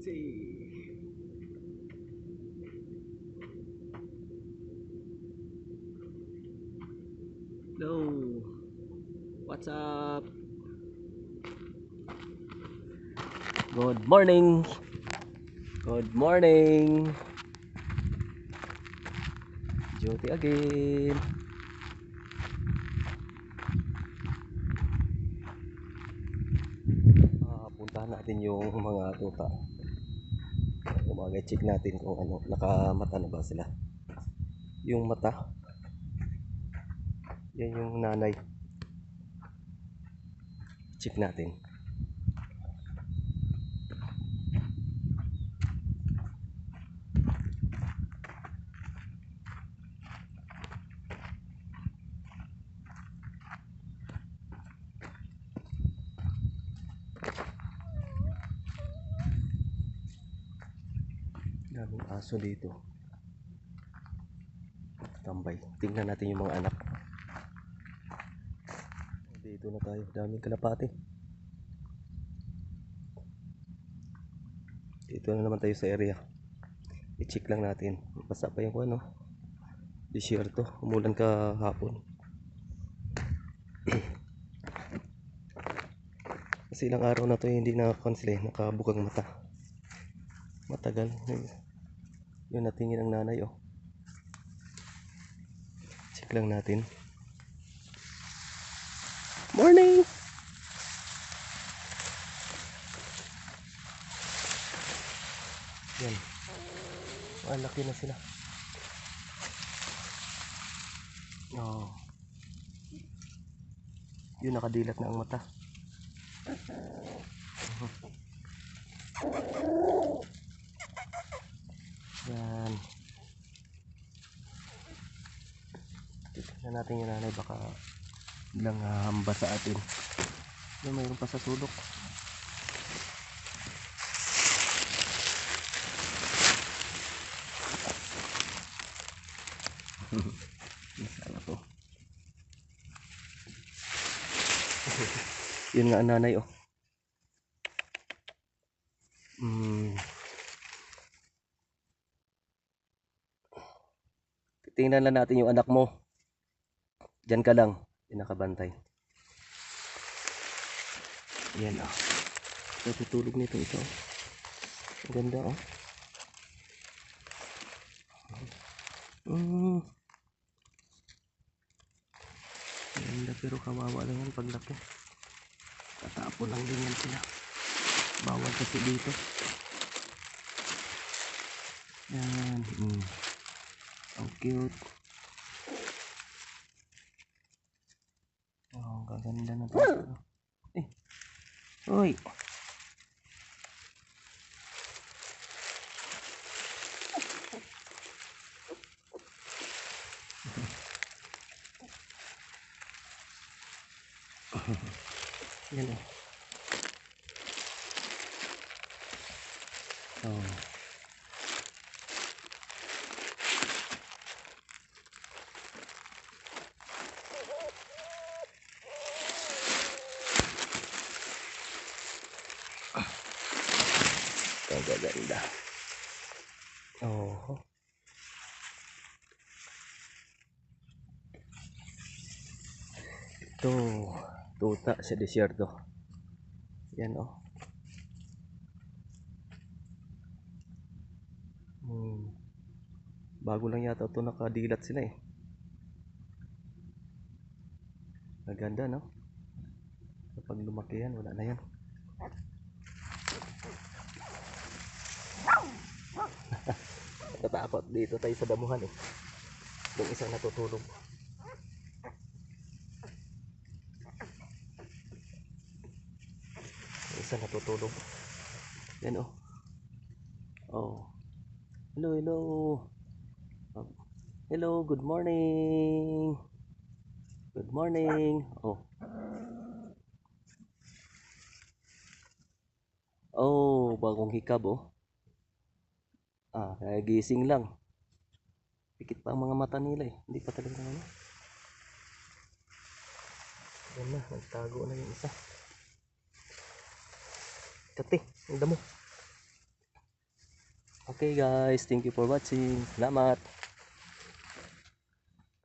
see. Hello. What's up? Good morning. Good morning. Duty again. Ah, puntahan natin yung mga tuta. Kumagay check natin kung ano, nakamata na ba sila. Yung mata. Yan yung nanay. Check natin. Daming aso dito. Tambay. Tingnan natin yung mga anak. Dito na tayo. Daming kalapati. Dito na naman tayo sa area. I-check lang natin. Basta pa yung ano. Disyerto. Umulan ka hapon. Kasi ilang araw na to hindi nakakansel eh. Nakabugang mata. Matagal. Yun natingin ang nanay oh. Check lang natin. Morning! Yan. Ang laki na sila. Oh. Yun nakadilat na ang mata. Tignan natin yung nanay baka lang hamba sa atin. Yan mayroon pa sa sulok. Masala to. Yun nga nanay oh. Mm. Tingnan lang natin yung anak mo. Diyan ka lang. Pinakabantay. Yan oh. Natutulog nito ito. Ang ganda oh. Mm. Ganda pero kawawa lang yan paglaki. Tatapon lang din yan sila. Bawal kasi dito. Yan. Mm. Ang cute. Oh, ang gaganda na to. Eh. Uy. Yan o. Oh. Ang gaganda. Oh. Ito, tuta sa desierto. Yan oh. Hmm. Bago lang yata ito nakadilat sila eh. Maganda no? Kapag lumaki yan, wala na yan. Natatakot dito tayo sa damuhan eh. Yung isang natutulog. Yung isa natutulog. Yan oh. Oh. Hello, hello. Hello, good morning. Good morning. Oh. Oh, bagong hikab oh. Ah, kaya gising lang. Pikit pa ang mga mata nila eh. Hindi pa talaga ano. Yan na, nagtago na yung isa. Kati, ang damo. Okay guys, thank you for watching. Salamat.